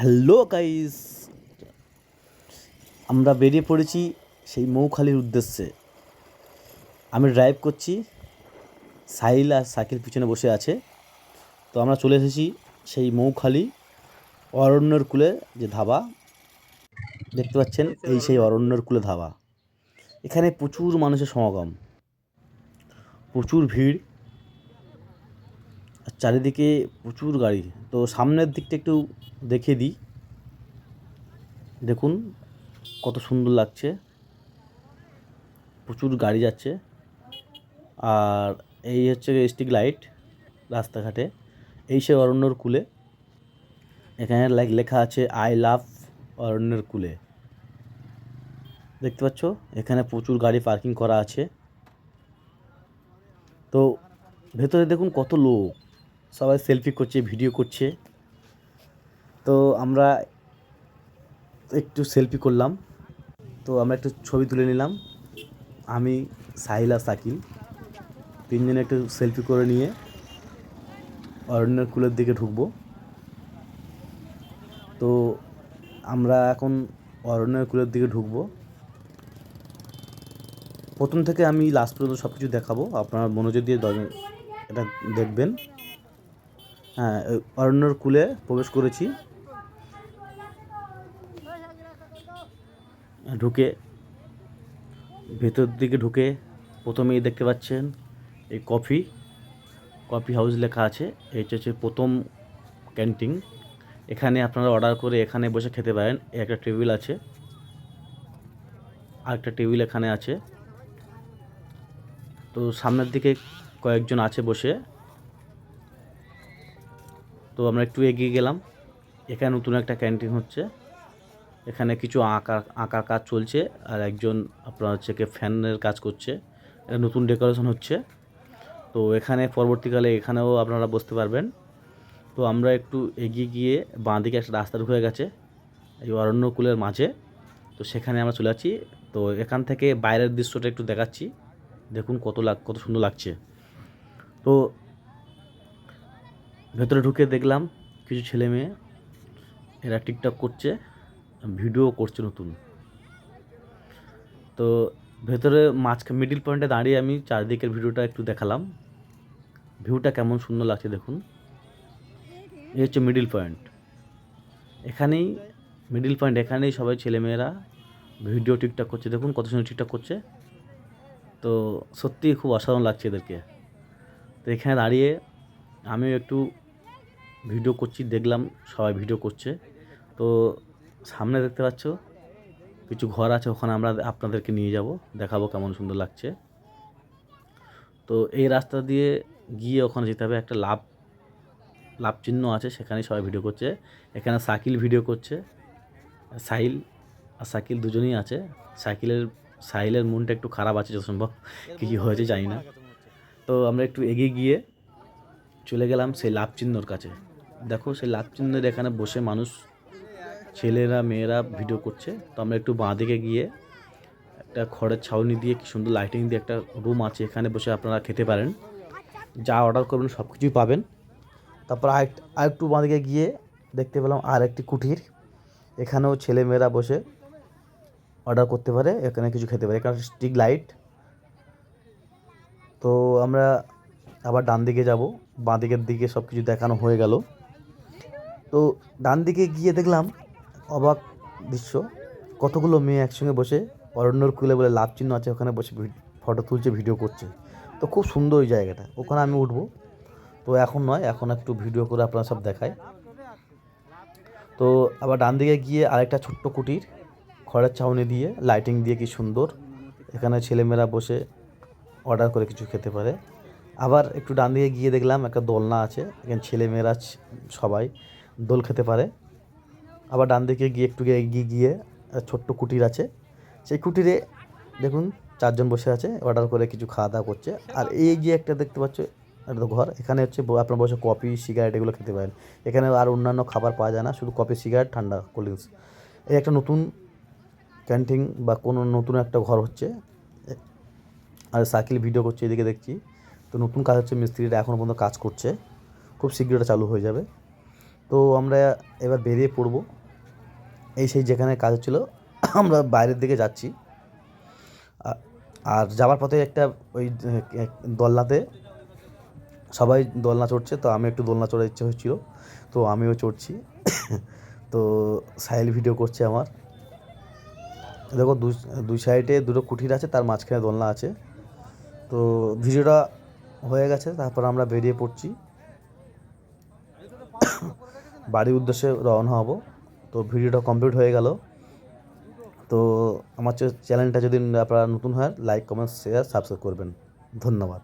Hello guys. আমরা বেরিয়ে পড়েছি সেই মৌখালির উদ্দেশ্যে। আমি ড্রাইভ করছি। সাহিল আর সাইকেল পিছনে বসে আছে। তো আমরা চলে এসেছি সেই মৌখালি অরণ্যর কূলে যে ধাবা। দেখতে পাচ্ছেন এই সেই অরণ্যর কুলে ধাবা। এখানে প্রচুর মানুষের সমাগম। প্রচুর ভিড়। চারিদিকে প্রচুর গাড়ি। তো সামনের দিকটা একটু দেখে দিই। দেখুন কত সুন্দর লাগছে। প্রচুর গাড়ি যাচ্ছে। আর এই হচ্ছে স্ট্রিক লাইট রাস্তাঘাটে। এই সে অরণ্যর কূলে। এখানে লাইক লেখা আছে, আই লাভ অরণ্যের কূলে। দেখতে পাচ্ছ? এখানে প্রচুর গাড়ি পার্কিং করা আছে। তো ভেতরে দেখুন কত লোক। সবাই সেলফি করছে, ভিডিও করছে। তো আমরা একটু সেলফি করলাম। তো আমরা একটু ছবি তুলে নিলাম। আমি, সাহিলা সাকিল। তিনজনে একটু সেলফি করে নিয়ে অরণ্যের কুলের দিকে ঢুকবো। তো আমরা এখন অরণ্যের কুলের দিকে ঢুকবো। প্রথম থেকে আমি লাস্ট পর্যন্ত সব কিছু দেখাবো। আপনার মনোযোগ দিয়ে এটা দেখবেন। হ্যাঁ অরণ্যর কুলে প্রবেশ করেছি। ঢুকে, ভেতর দিকে ঢুকে প্রথমেই দেখতে পাচ্ছেন এই কফি। কফি হাউস লেখা আছে, এইটা হচ্ছে প্রথম ক্যান্টিন। এখানে আপনারা অর্ডার করে এখানে বসে খেতে পারেন। একটা টেবিল আছে, আরেকটা টেবিল এখানে আছে। তো সামনের দিকে কয়েকজন আছে বসে। তো আমরা একটু এগিয়ে গেলাম। এখানে নতুন একটা ক্যান্টিন হচ্ছে। এখানে কিছু আঁকা আঁকার কাজ চলছে আর একজন আপনার হচ্ছে কি ফ্যানের কাজ করছে। এটা নতুন ডেকোরেশন হচ্ছে। তো এখানে পরবর্তীকালে এখানেও আপনারা বসতে পারবেন। তো আমরা একটু এগিয়ে গিয়ে বাঁ দিকে একটা রাস্তা ঢুকে গেছে, এই অরণ্যকুলের মাঝে। তো সেখানে আমরা চলে যাচ্ছি। তো এখান থেকে বাইরের দৃশ্যটা একটু দেখাচ্ছি। দেখুন কত লাগ, কত সুন্দর লাগছে। তো ভেতরে ঢুকে দেখলাম কিছু ছেলে মেয়ে এরা টিকটক করছে, ভিডিও করছে নতুন। তো ভেতরে মাঝখানে মিডিল পয়েন্টে দাঁড়িয়ে আমি চারদিকের ভিডিওটা একটু দেখালাম। ভিউটা কেমন সুন্দর লাগছে দেখুন। এই হচ্ছে মিডিল পয়েন্ট এখানেই মিডিল পয়েন্ট এখানেই সবাই ছেলেমেয়েরা ভিডিও টিকটক করছে। দেখুন কত সুন্দর টিকটক করছে। তো সত্যিই খুব অসাধারণ লাগছে এদেরকে। তো এখানে দাঁড়িয়ে আমিও একটু ভিডিও করছি, দেখলাম সবাই ভিডিও করছে। তো সামনে দেখতে পাচ্ছ, কিছু ঘর আছে, ওখানে আমরা আপনাদেরকে নিয়ে যাব, দেখাবো কেমন সুন্দর লাগছে। তো এই রাস্তা দিয়ে গিয়ে ওখানে যেতে হবে, একটা লাভ লাভ চিহ্ন আছে সেখানে সবাই ভিডিও করছে। এখানে সাইকেল ভিডিও করছে, সাহিল আর সাইকেল দুজনেই আছে। সাইকেলের সাহিলের মনটা একটু খারাপ আছে, যত সম্ভব। কী হয়েছে জানি না। তো আমরা একটু এগিয়ে গিয়ে চলে গেলাম সেই লাভ চিহ্নর কাছে। দেখো সেই লাভ চিহ্নের এখানে বসে মানুষ, ছেলেরা, মেয়েরা ভিডিও করছে। তো আমরা একটু বাঁ দিকে গিয়ে একটা খড়ের ছাউনি দিয়ে কি সুন্দর লাইটিং দিয়ে একটা রুম আছে, এখানে বসে আপনারা খেতে পারেন। যা অর্ডার করবেন সব কিছুই পাবেন। তারপর আরেক, আরেকটু বাঁ দিকে গিয়ে দেখতে পেলাম আর একটি কুঠির এখানেও ছেলে মেয়েরা বসে অর্ডার করতে পারে, এখানে কিছু খেতে পারে। এখানে স্টিক লাইট তো আমরা আবার ডান দিকে যাব। বাঁ দিকের দিকে সব কিছু দেখানো হয়ে গেল। তো ডান দিকে গিয়ে দেখলাম অবাক দৃশ্য। কতগুলো মেয়ে একসঙ্গে বসে অরণ্যর কুলে বলে লাভ চিহ্ন আছে, ওখানে বসে ফটো তুলছে, ভিডিও করছে। তো খুব সুন্দর ওই জায়গাটা। ওখানে আমি উঠবো। তো এখন নয়, এখন একটু ভিডিও করে আপনারা সব দেখায় তো আবার ডান দিকে গিয়ে আরেকটা ছোট্ট কুটির, খড়ের ছাউনি দিয়ে লাইটিং দিয়ে কি সুন্দর। এখানে ছেলেমেয়েরা বসে অর্ডার করে কিছু খেতে পারে। আবার একটু ডান দিকে গিয়ে দেখলাম একটা দোলনা আছে, এখানে ছেলেমেয়েরা সবাই দোল খেতে পারে। আবার ডান দিকে গিয়ে একটু এগিয়ে গিয়ে ছোট্ট কুটির আছে। সেই কুটিরে দেখুন চারজন বসে আছে, অর্ডার করে কিছু খাওয়া দাওয়া করছে। আর এই যে একটা দেখতে পাচ্ছ একটা ঘর। এখানে হচ্ছে আপনার বসে কফি, সিগারেট এগুলো খেতে পারেন। এখানে আর অন্যান্য খাবার পাওয়া যায় না, শুধু কফি, সিগারেট, ঠান্ডা, কোল্ড ড্রিঙ্কস। এই একটা নতুন ক্যান্টিন বা কোনো নতুন একটা ঘর হচ্ছে। আর সাইকেল ভিডিও করছে, এদিকে দেখছি। তো নতুন কাজ হচ্ছে মিস্ত্রিরা এখনও পর্যন্ত কাজ করছে। খুব শীঘ্র এটা চালু হয়ে যাবে। তো আমরা এবার বেরিয়ে পড়ব। এই সেই যেখানে কাজ ছিল আমরা বাইরের দিকে যাচ্ছি। আর যাওয়ার পথে একটা ওই দোলনাতে সবাই দোলনা চড়ছে, তো আমি একটু দোলনা চড়ার ইচ্ছে হচ্ছিল, তো আমিও চড়ছি। তো সাইল ভিডিও করছে আমার। দেখো দুই সাইডে দুটো কুঠির আছে, তার মাঝখানে দোলনা আছে। তো ভিডিওটা হয়ে গেছে, তারপর আমরা বেরিয়ে পড়ছি। বাড়ির উদ্দেশ্যে রওনা হব। তো ভিডিওটা কমপ্লিট হয়ে গেল। তো আমার চ্যানেলটা যদি আপনারা নতুন হয়, লাইক, কমেন্ট, শেয়ার, সাবস্ক্রাইব করবেন। ধন্যবাদ।